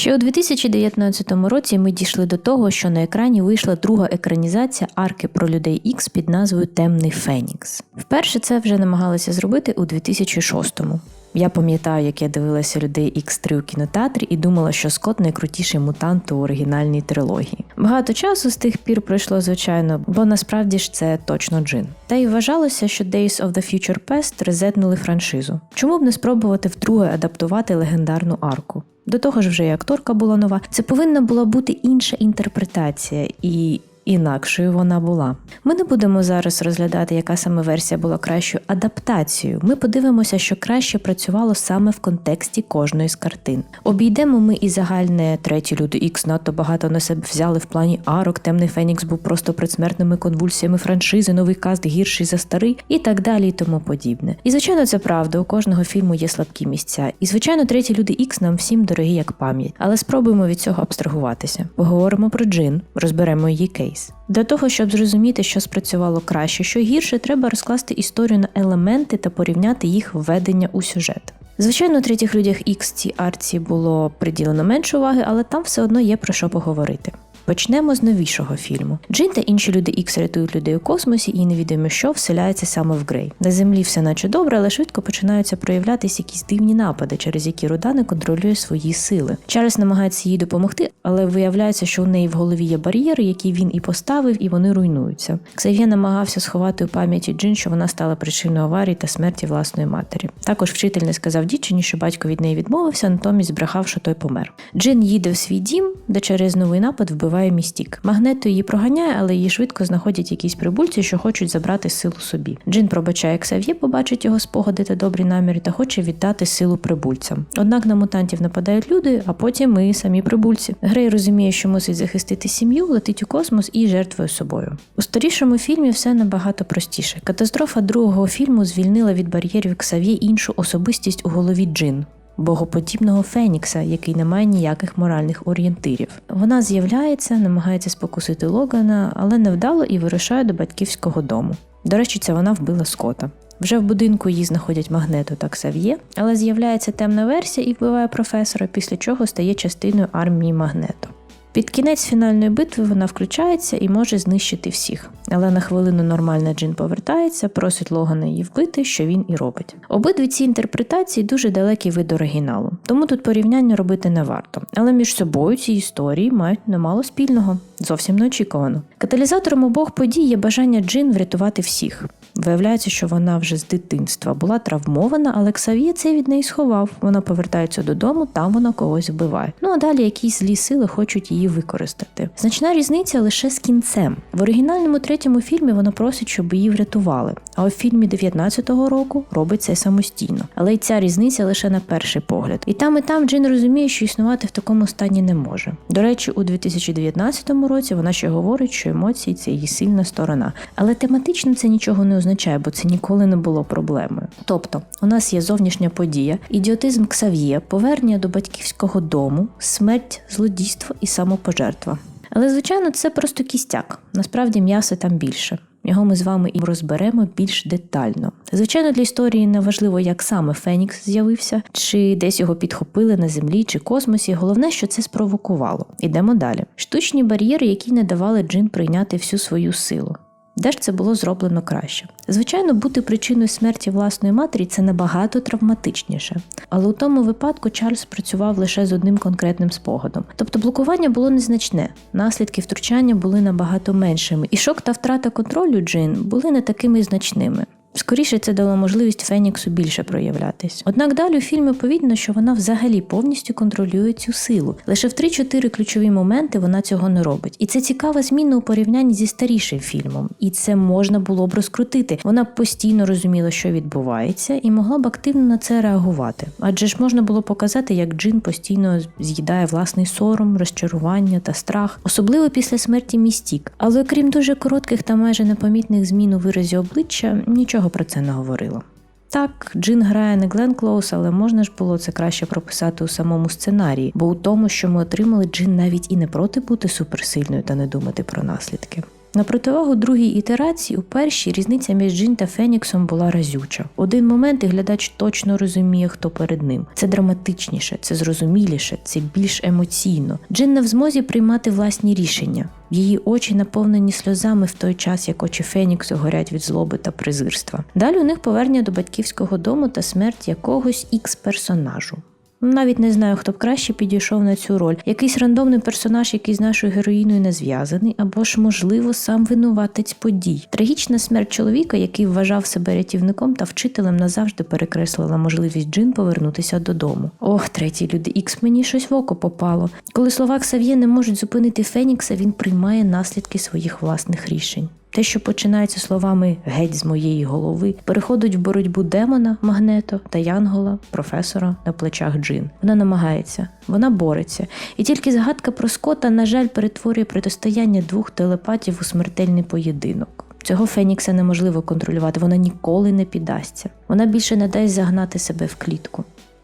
Ще у 2019 році ми дійшли до того, що на екрані вийшла друга екранізація арки про людей Ікс під назвою Темний Фенікс. Вперше це вже намагалися зробити у 2006-му. Я пам'ятаю, як я дивилася людей X3 у кінотеатрі і думала, що Скотт найкрутіший мутант у оригінальній трилогії. Багато часу з тих пір пройшло, звичайно, бо насправді ж це точно джин. Та й вважалося, що Days of the Future Past резетнули франшизу. Чому б не спробувати вдруге адаптувати легендарну арку? До того ж, вже і акторка була нова. Це повинна була бути інша інтерпретація, і інакшою вона була. Ми не будемо зараз розглядати, яка саме версія була кращою адаптацією. Ми подивимося, що краще працювало саме в контексті кожної з картин. Обійдемо ми і загальне треті люди Ікс надто багато на себе взяли в плані арок. Темний Фенікс був просто предсмертними конвульсіями франшизи, новий каст гірший за старий і так далі, і тому подібне. І звичайно, це правда. У кожного фільму є слабкі місця. І звичайно, треті люди Ікс нам всім дорогі як пам'ять, але спробуємо від цього абстрагуватися. Поговоримо про джин, розберемо її кейс. Для того, щоб зрозуміти, що спрацювало краще, що гірше, треба розкласти історію на елементи та порівняти їх введення у сюжет. Звичайно, у третіх людях X цій арці було приділено менше уваги, але там все одно є про що поговорити. Почнемо з новішого фільму. Джин та інші люди Ікс рятують людей у космосі і невідомо що вселяється саме в Грей. На землі все наче добре, але швидко починаються проявлятися якісь дивні напади, через які Руда не контролює свої сили. Чарльз намагається їй допомогти, але виявляється, що у неї в голові є бар'єри, які він і поставив, і вони руйнуються. Ксав'є намагався сховати у пам'яті Джин, що вона стала причиною аварії та смерті власної матері. Також вчитель не сказав дівчині, що батько від неї відмовився, натомість збрехав, що той помер. Джин їде в свій дім, де через новий напад вбиває містік. Магнето її проганяє, але її швидко знаходять якісь прибульці, що хочуть забрати силу собі. Джин пробачає Ксав'є, побачить його спогади та добрі наміри та хоче віддати силу прибульцям. Однак на мутантів нападають люди, а потім ми самі прибульці. Грей розуміє, що мусить захистити сім'ю, летить у космос і жертвує собою. У старішому фільмі все набагато простіше. Катастрофа другого фільму звільнила від бар'єрів Ксав'є іншу особистість у голові Джин богоподібного Фенікса, який не має ніяких моральних орієнтирів. Вона з'являється, намагається спокусити Логана, але невдало і вирушає до батьківського дому. До речі, це вона вбила Скота. Вже в будинку її знаходять магнету та Ксав'є, але з'являється темна версія і вбиває професора, після чого стає частиною армії магнето. Під кінець фінальної битви вона включається і може знищити всіх. Але на хвилину нормальна Джин повертається, просить Логана її вбити, що він і робить. Обидві ці інтерпретації дуже далекі від оригіналу, тому тут порівняння робити не варто. Але між собою ці історії мають немало спільного, зовсім неочікувано. Каталізатором обох подій є бажання Джин врятувати всіх. Виявляється, що вона вже з дитинства була травмована, але Ксав'є це від неї сховав. Вона повертається додому, там вона когось вбиває. Ну а далі якісь злі сили хочуть її використати. Значна різниця лише з кінцем. В оригінальному третьому фільмі вона просить, щоб її врятували. А у фільмі 19-го року робить це самостійно. Але й ця різниця лише на перший погляд. І там, і там Джин розуміє, що існувати в такому стані не може. До речі, у 2019 році вона ще говорить, що емоції це її сильна сторона. Але тематично це нічого не означає, бо це ніколи не було проблемою. Тобто, у нас є зовнішня подія, ідіотизм Ксав'є, повернення до батьківського дому, смерть, злодійство і самопожертва. Але, звичайно, це просто кістяк. Насправді м'яса там більше. Його ми з вами і розберемо більш детально. Звичайно, для історії не важливо, як саме Фенікс з'явився, чи десь його підхопили на землі чи космосі. Головне, що це спровокувало. Ідемо далі. Штучні бар'єри, які не давали Джин прийняти всю свою силу. Де ж це було зроблено краще? Звичайно, бути причиною смерті власної матері це набагато травматичніше. Але у тому випадку Чарльз працював лише з одним конкретним спогадом. Тобто блокування було незначне, наслідки втручання були набагато меншими, і шок та втрата контролю Джин були не такими значними. Скоріше це дало можливість Феніксу більше проявлятись. Однак далі у фільмі повідно, що вона взагалі повністю контролює цю силу. Лише в 3-4 ключові моменти вона цього не робить. І це цікава зміна у порівнянні зі старішим фільмом. І це можна було б розкрутити. Вона постійно розуміла, що відбувається, і могла б активно на це реагувати. Адже ж можна було показати, як Джин постійно з'їдає власний сором, розчарування та страх, особливо після смерті Містік. Але окрім дуже коротких та майже непомітних змін у виразі обличчя, нічого про це не говорило. Так, Джин грає не Глен Клоус, але можна ж було це краще прописати у самому сценарії, бо у тому, що ми отримали, Джин навіть і не проти бути суперсильною та не думати про наслідки. На противагу другій ітерації у першій різниця між Джин та Феніксом була разюча. Один момент і глядач точно розуміє, хто перед ним. Це драматичніше, це зрозуміліше, це більш емоційно. Джин не в змозі приймати власні рішення. Її очі наповнені сльозами в той час, як очі Феніксу горять від злоби та презирства. Далі у них повернення до батьківського дому та смерть якогось ікс персонажу. Навіть не знаю, хто б краще підійшов на цю роль. Якийсь рандомний персонаж, який з нашою героїною не зв'язаний, або ж, можливо, сам винуватець подій. Трагічна смерть чоловіка, який вважав себе рятівником та вчителем, назавжди перекреслила можливість Джин повернутися додому. Ох, третій люди ікс, мені щось в око попало. Коли Словак Сав'є не можуть зупинити Фенікса, він приймає наслідки своїх власних рішень. Те, що починається словами геть з моєї голови, переходить в боротьбу демона, магнето та янгола, професора на плечах Джин. Вона намагається, вона бореться, і тільки згадка про Скота, на жаль, перетворює протистояння двох телепатів у смертельний поєдинок. Цього Фенікса неможливо контролювати, вона ніколи не піддасться. Вона більше не дасть загнати себе в клітку.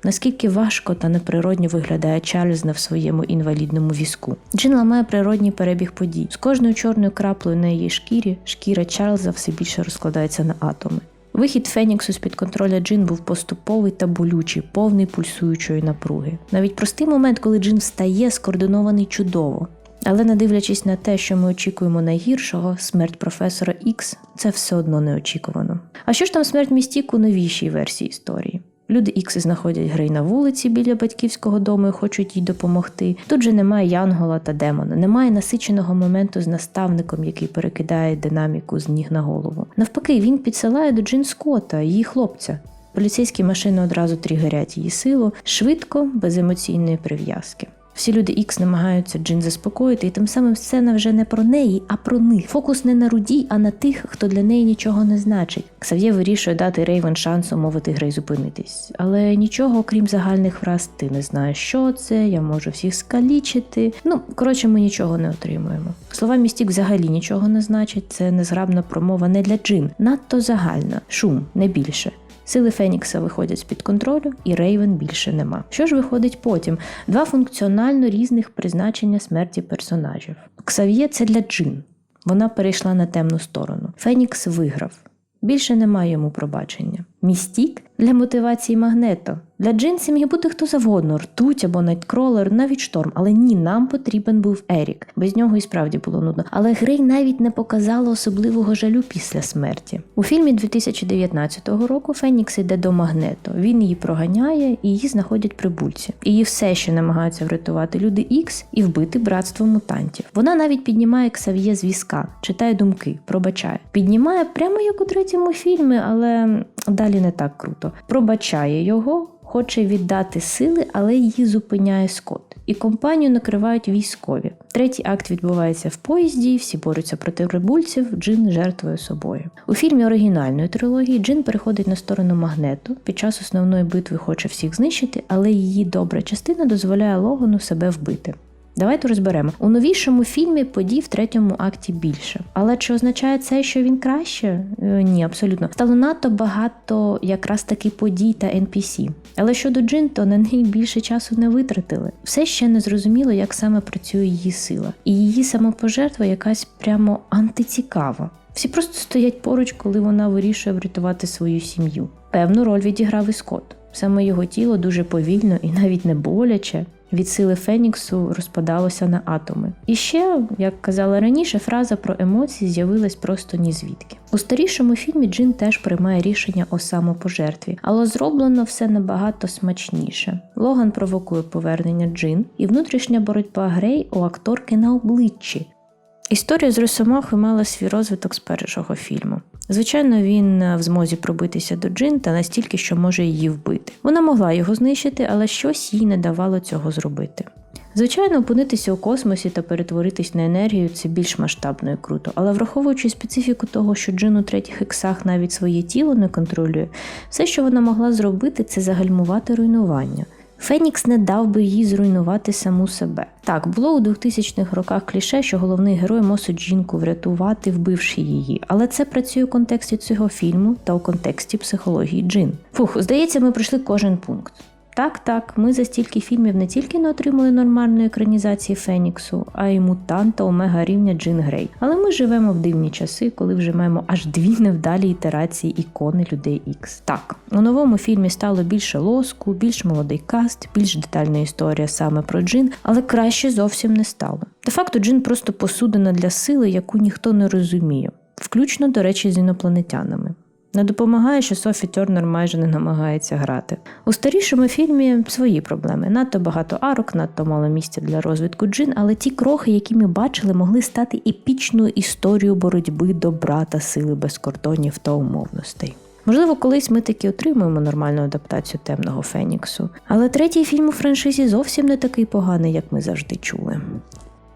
Наскільки важко та неприродньо виглядає Чарльзна в своєму інвалідному візку. Джин ламає природній перебіг подій. З кожною чорною краплею на її шкірі шкіра Чарльза все більше розкладається на атоми. Вихід Феніксу з під контроля Джин був поступовий та болючий, повний пульсуючої напруги. Навіть простий момент, коли Джин встає, скоординований чудово. Але не дивлячись на те, що ми очікуємо найгіршого, смерть професора Ікс це все одно неочікувано. А що ж там смерть Містік у новішій версії історії? Люди Ікси знаходять Грей на вулиці біля батьківського дому і хочуть їй допомогти. Тут же немає Янгола та демона, немає насиченого моменту з наставником, який перекидає динаміку з ніг на голову. Навпаки, він підсилає до Джин Скотта, її хлопця. Поліцейські машини одразу тригерять її силу швидко, без емоційної прив'язки. Всі люди Ікс намагаються Джин заспокоїти, і тим самим сцена вже не про неї, а про них. Фокус не на руді, а на тих, хто для неї нічого не значить. Ксав'є вирішує дати Рейвен шанс умовити Грей зупинитись. Але нічого, окрім загальних фраз, ти не знаєш, що це, я можу всіх скалічити. Ну, коротше, ми нічого не отримуємо. Слова містік взагалі нічого не значать. Це незграбна промова не для Джин, надто загальна, шум, не більше. Сили Фенікса виходять з-під контролю, і Рейвен більше нема. Що ж виходить потім? Два функціонально різних призначення смерті персонажів. Ксав'є це для Джин. Вона перейшла на темну сторону. Фенікс виграв. Більше немає йому пробачення. Містік для мотивації магнето. Для Джинсі міг бути хто завгодно, ртуть або найткролер, навіть шторм. Але ні, нам потрібен був Ерік. Без нього і справді було нудно. Але Грей навіть не показала особливого жалю після смерті. У фільмі 2019 року Фенікс йде до магнето. Він її проганяє і її знаходять прибульці. Її все ще намагаються врятувати люди Ікс і вбити братство мутантів. Вона навіть піднімає Ксав'є з візка, читає думки, пробачає. Піднімає прямо як у третьому фільмі, але далі не так круто. Пробачає його, хоче віддати сили, але її зупиняє Скотт. І компанію накривають військові. Третій акт відбувається в поїзді, всі борються проти рибульців, Джин жертвує собою. У фільмі оригінальної трилогії Джин переходить на сторону магнету. Під час основної битви хоче всіх знищити, але її добра частина дозволяє Логану себе вбити. Давайте розберемо. У новішому фільмі подій в третьому акті більше. Але чи означає це, що він краще? Е, ні, абсолютно. Стало надто багато якраз таки подій та NPC. Але щодо Джин, то на неї більше часу не витратили. Все ще не зрозуміло, як саме працює її сила. І її самопожертва якась прямо антицікава. Всі просто стоять поруч, коли вона вирішує врятувати свою сім'ю. Певну роль відіграв і Скотт. Саме його тіло дуже повільно і навіть не боляче від сили Феніксу розпадалося на атоми. І ще, як казала раніше, фраза про емоції з'явилась просто ні звідки. У старішому фільмі Джин теж приймає рішення о самопожертві, але зроблено все набагато смачніше. Логан провокує повернення Джин, і внутрішня боротьба Грей у акторки на обличчі. Історія з Росомахою мала свій розвиток з першого фільму. Звичайно, він в змозі пробитися до Джин та настільки, що може її вбити. Вона могла його знищити, але щось їй не давало цього зробити. Звичайно, опинитися у космосі та перетворитись на енергію це більш масштабно і круто, але враховуючи специфіку того, що Джин у третіх іксах навіть своє тіло не контролює, все, що вона могла зробити, це загальмувати руйнування. Фенікс не дав би їй зруйнувати саму себе. Так, було у 2000-х роках кліше, що головний герой мусить жінку врятувати, вбивши її, але це працює у контексті цього фільму та у контексті психології Джин. Фух, здається, ми пройшли кожен пункт. Так, так, ми за стільки фільмів не тільки не отримали нормальної екранізації Феніксу, а й мутанта омега рівня Джин Грей. Але ми живемо в дивні часи, коли вже маємо аж дві невдалі ітерації ікони людей Ікс. Так, у новому фільмі стало більше лоску, більш молодий каст, більш детальна історія саме про Джин, але краще зовсім не стало. Де факто Джин просто посудина для сили, яку ніхто не розуміє, включно, до речі, з інопланетянами. Не допомагає, що Софі Тернер майже не намагається грати. У старішому фільмі свої проблеми. Надто багато арок, надто мало місця для розвитку джин, але ті крохи, які ми бачили, могли стати епічною історією боротьби добра та сили без кордонів та умовностей. Можливо, колись ми таки отримаємо нормальну адаптацію темного Феніксу. Але третій фільм у франшизі зовсім не такий поганий, як ми завжди чули.